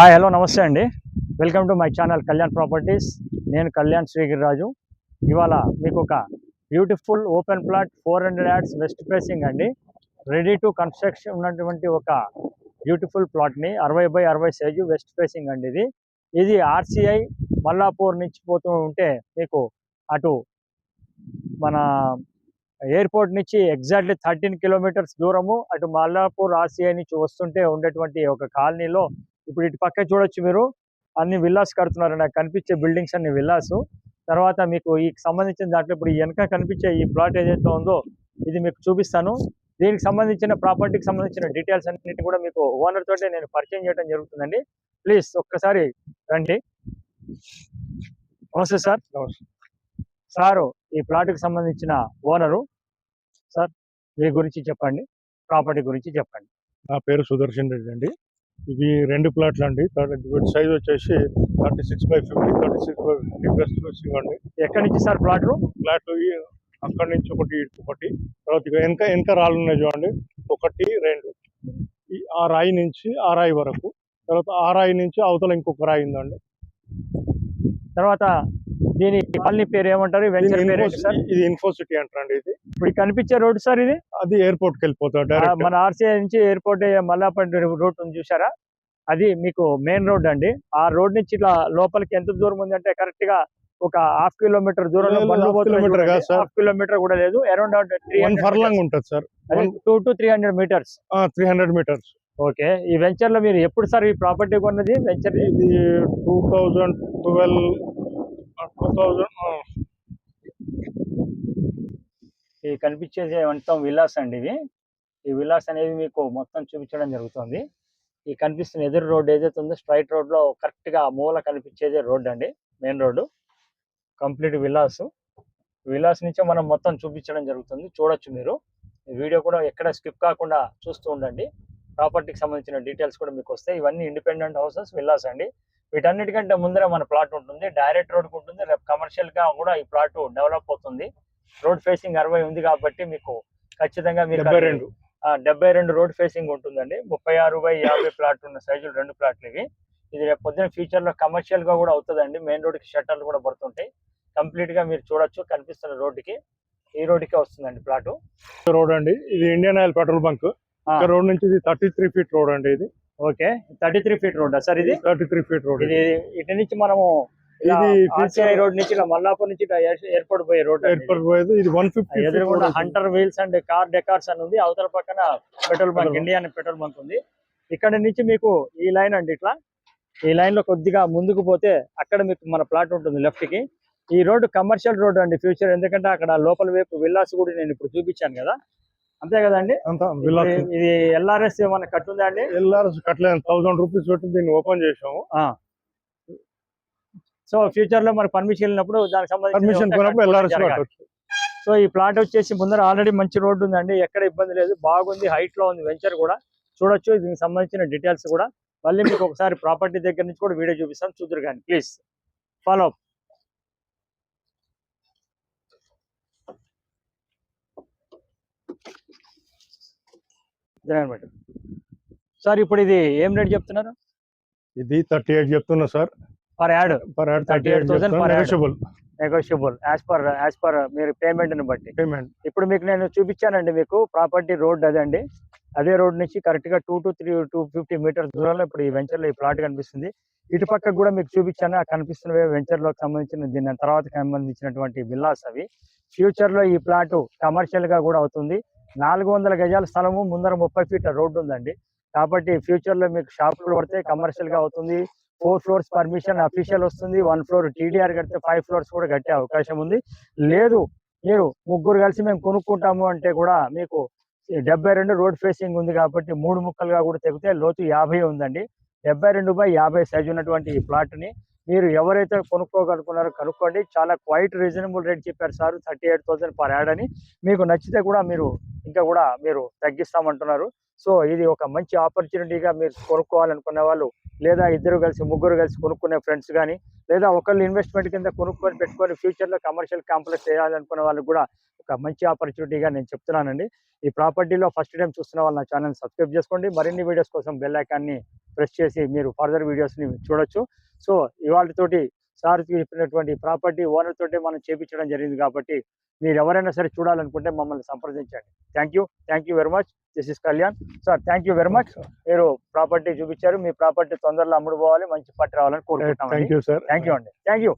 Hi hello నమస్తే అండి. Welcome to my channel Kalyan properties. నేను కళ్యాణ్ శ్రీగిరిరాజు. ఇవాళ మీకు ఒక beautiful open plot four hundred yards west facing అండి. రెడీ టు కన్స్ట్రక్షన్ ఉన్నటువంటి ఒక బ్యూటిఫుల్ ప్లాట్ని అరవై బై అరవై సైజు వెస్ట్ ఫేసింగ్ అండి ఇది. ఇది ఆర్సీఐ మల్లాపూర్ నుంచి పోతూ ఉంటే మీకు అటు మన ఎయిర్పోర్ట్ నుంచి ఎగ్జాక్ట్లీ థర్టీన్ కిలోమీటర్స్ దూరము అటు మల్లాపూర్ ఆర్సీఐ నుంచి వస్తుంటే ఉండేటువంటి ఒక కాలనీలో ఇప్పుడు ఇటు పక్క చూడొచ్చు మీరు. అన్ని విల్లాస్ కడుతున్నారు. నాకు కనిపించే బిల్డింగ్స్ అన్ని విల్లాస్ తర్వాత మీకు ఈ సంబంధించిన దాంట్లో ఇప్పుడు ఈ వెనక కనిపించే ఈ ప్లాట్ ఏదైతే ఉందో ఇది మీకు చూపిస్తాను. దీనికి సంబంధించిన ప్రాపర్టీకి సంబంధించిన డీటెయిల్స్ అన్నిటి కూడా మీకు ఓనర్ తోటే నేను పరిచయం చేయడం జరుగుతుందండి. ప్లీజ్ ఒక్కసారి రండి. నమస్తే సార్. సారు ఈ ప్లాట్కి సంబంధించిన ఓనరు సార్ మీ గురించి చెప్పండి. ప్రాపర్టీ గురించి చెప్పండి. నా పేరు సుదర్శన్ రెడ్డి అండి. ఇవి రెండు ప్లాట్లు అండి. సైజ్ వచ్చేసి thirty six by fifty thirty six by fifty west facing అండి. ఎక్కడి నుంచి సార్ ప్లాట్లు? ఫ్లాట్ అక్కడి నుంచి ఒకటి ఒకటి. తర్వాత వెనక వెనక రాళ్ళు ఉన్నాయి చూడండి. ఒకటి రెండు. ఈ ఆ రాయి నుంచి ఆ రాయి వరకు. తర్వాత ఆ రాయి నుంచి అవతల ఇంకొక రాయి ఉందండి. తర్వాత దీని కాలనీ పేరు ఏమంటారు? ఇది ఇన్ఫోసిటీ అంటారండి ఇది. ఇప్పుడు కనిపించే రోడ్ సార్ ఇది? అది ఎయిర్పోర్ట్కి డైరెక్ట్ మన ఆర్సీఐ నుంచి ఎయిర్పోర్ట్ మల్లాపల్లి ఉంది చూసారా అది మీకు మెయిన్ రోడ్ అండి. ఆ రోడ్ నుంచి ఇట్లా లోపలికి ఎంత దూరం ఉంది అంటే కరెక్ట్గా ఒక హాఫ్ కిలోమీటర్ దూరంలో. హాఫ్ కిలోమీటర్ కూడా లేదు. అరౌండ్ ఫర్లాంగ్ ఉంటుంది sir. Two to three hundred metres three hundred metres okay. ఈ వెంచర్లో మీరు ఎప్పుడు సార్ ఈ ప్రాపర్టీ కొన్నది? వెంచర్ ఇది two thousand twelve two thousand ఈ కనిపించేది మొత్తం విల్లాస్ అండి ఇవి ఈ విల్లాస్ అనేవి మీకు మొత్తం చూపించడం జరుగుతుంది. ఈ కనిపిస్తున్న ఎదురు రోడ్ ఏదైతే ఉందో స్ట్రైట్ రోడ్లో కరెక్ట్గా మూల కనిపించేది రోడ్ అండి main road. Complete villas. Villas నుంచి మనం మొత్తం చూపించడం జరుగుతుంది. చూడొచ్చు మీరు. వీడియో కూడా ఎక్కడ స్కిప్ కాకుండా చూస్తూ ఉండండి. ప్రాపర్టీకి సంబంధించిన డీటెయిల్స్ కూడా మీకు వస్తాయి. ఇవన్నీ ఇండిపెండెంట్ హౌసెస్ విల్లాస్ అండి. వీటన్నిటికంటే ముందర మన ప్లాట్ ఉంటుంది. డైరెక్ట్ రోడ్ ఉంటుంది. రేపు కమర్షియల్గా కూడా ఈ ప్లాట్ డెవలప్ అవుతుంది. రోడ్ ఫేసింగ్ అరవై ఉంది కాబట్టి మీకు ఖచ్చితంగా అది- రెండు. డెబ్బై రెండు రోడ్ ఫేసింగ్ ఉంటుందండి. ముప్పై ఆరు బై యాభై ప్లాట్ ఉన్న సైజులు రెండు ప్లాట్లు ఇవి. ఇది రేపు పొద్దున ఫ్యూచర్లో కమర్షియల్గా కూడా అవుతుందండి. మెయిన్ రోడ్కి షట్టర్లు కూడా పడుతుంటాయి. కంప్లీట్గా మీరు చూడొచ్చు కనిపిస్తున్న రోడ్డుకి. ఈ రోడ్డుకే వస్తుందండి ప్లాట్. రోడ్ అండి. ఇది Indian oil petrol bunk. Road నుంచి ఇది థర్టీ త్రీ ఫీట్ రోడ్ అండి ఇది. Okay. Thirty three feet road sir ఇది? Thirty three feet road. ఇది ఇటు నుంచి మనము ఇది రోడ్ నుంచి ఇలా మల్లాపూర్ నుంచి ఎయిర్పోర్ట్ పోయే రోడ్ ఎయిర్పోర్ట్ పోయేది ఇది వన్ ఫిఫ్టీ ఎదురుగుండా Hunter wheels and car decors అని ఉంది. అవతల పక్కన petrol bunk. Indian petrol bunk ఉంది. ఇక్కడ నుంచి మీకు ఈ లైన్ అండి ఇట్లా. ఈ లైన్లో కొద్దిగా ముందుకు పోతే అక్కడ మీకు మన ప్లాట్ ఉంటుంది లెఫ్ట్కి. ఈ రోడ్డు కమర్షియల్ రోడ్ అండి ఫ్యూచర్. ఎందుకంటే అక్కడ లోపల వైపు విల్లాస్ కూడా నేను ఇప్పుడు చూపించాను కదా. అంతే కదండి? ఇది- ఎల్ఆర్ఎస్ ఏమన్నా కట్టుందా అండి? ఎల్ఆర్ఎస్ కట్టలేదు. థౌసండ్ రూపీస్ పెట్టి దీన్ని ఓపెన్ చేసాము సో ఫ్యూచర్లో మరి పర్మిషన్ వెళ్ళినప్పుడు దానికి పర్మిషన్ సంబంధించి సో ఈ ప్లాట్ వచ్చేసి ముందర ఆల్రెడీ మంచి రోడ్డు ఉందండి. ఎక్కడ ఇబ్బంది లేదు. బాగుంది. హైట్లో ఉంది వెంచర్ కూడా. చూడొచ్చు. దీనికి సంబంధించిన డీటెయిల్స్ కూడా. మళ్ళీ మీకు ఒకసారి ప్రాపర్టీ దగ్గర నుంచి కూడా వీడియో చూపిస్తాను. చూద్దరు కానీ ప్లీజ్ ఫాలో అప్ సార్ ఇప్పుడు ఇది ఏం రేట్ చెప్తున్నారు? ఇది థర్టీ ఎయిట్ చెప్తున్నా sir. Per yard per yard thirty eight 38,000 per ad. Negotiable negotiable as per as per మీరు పేమెంట్ని బట్టి. పేమెంట్ ఇప్పుడు మీకు నేను చూపించానండి మీకు ప్రాపర్టీ రోడ్ అదండి. అదే రోడ్ నుంచి కరెక్ట్గా two to three two fifty metres దూరంలో ఇప్పుడు ఈ వెంచర్లో ఈ ప్లాట్ కనిపిస్తుంది. ఇటు పక్కకు కూడా మీకు చూపించాను. ఆ కనిపిస్తున్నవే వెంచర్లో సంబంధించిన దీని తర్వాత సంబంధించినటువంటి విల్లాస్ అవి. ఫ్యూచర్లో ఈ ప్లాట్ కమర్షియల్గా కూడా అవుతుంది. నాలుగు వందల గజాల స్థలము ముందర ముప్పై ఫీట్ల రోడ్డు ఉందండి. కాబట్టి ఫ్యూచర్లో మీకు షాపులు పడితే కమర్షియల్గా అవుతుంది. ఫోర్ ఫ్లోర్స్ పర్మిషన్ అఫీషియల్ వస్తుంది. వన్ ఫ్లోర్ టీడీఆర్ కడితే ఫైవ్ ఫ్లోర్స్ కూడా కట్టే అవకాశం ఉంది. లేదు మీరు ముగ్గురు కలిసి మేము కొనుక్కుంటాము అంటే కూడా మీకు డెబ్బై రెండు రోడ్ ఫేసింగ్ ఉంది కాబట్టి మూడు ముక్కలుగా కూడా తెగితే లోతు యాభై ఉందండి. డెబ్బై రెండు బై యాభై సైజు ఉన్నటువంటి ఈ ప్లాట్ని మీరు ఎవరైతే కొనుక్కోగలుగుతున్నారో కనుక్కోండి. చాలా క్వైట్ రీజనబుల్ రేట్ చెప్పారు sir. Thirty eight thousand per yard అని. మీకు నచ్చితే కూడా మీరు ఇంకా కూడా మీరు తగ్గిస్తామంటున్నారు. సో ఇది ఒక మంచి ఆపర్చునిటీగా మీరు కొనుక్కోవాలనుకునే వాళ్ళు లేదా ఇద్దరు కలిసి ముగ్గురు కలిసి కొనుక్కునే ఫ్రెండ్స్ కానీ లేదా ఒకళ్ళు ఇన్వెస్ట్మెంట్ కింద కొనుక్కొని పెట్టుకొని ఫ్యూచర్లో కమర్షియల్ కాంప్లెక్స్ చేయాలనుకునే వాళ్ళు కూడా ఒక మంచి ఆపర్చునిటీగా నేను చెప్తున్నానండి. ఈ ప్రాపర్టీలో ఫస్ట్ టైం చూస్తున్న వాళ్ళు నా ఛానల్ సబ్స్క్రైబ్ చేసుకోండి. మరిన్ని వీడియోస్ కోసం బెల్ ఐకాన్ని ప్రెస్ చేసి మీరు ఫర్దర్ వీడియోస్ని చూడొచ్చు. సో ఇవాళతోటి సార్ చెప్పినటువంటి ప్రాపర్టీ ఓనర్ తోటి మనం చేపించడం జరిగింది కాబట్టి మీరు ఎవరైనా సరే చూడాలనుకుంటే మమ్మల్ని సంప్రదించండి. Thank you. Thank you very much. This is Kalyan. Sir thank you very much. మీరు ప్రాపర్టీ చూపించారు. మీ ప్రాపర్టీ తొందరలో అమ్ముడు పోవాలి మంచి పట్టు రావాలని సార్ థ్యాంక్ యూ అండి. Thank you.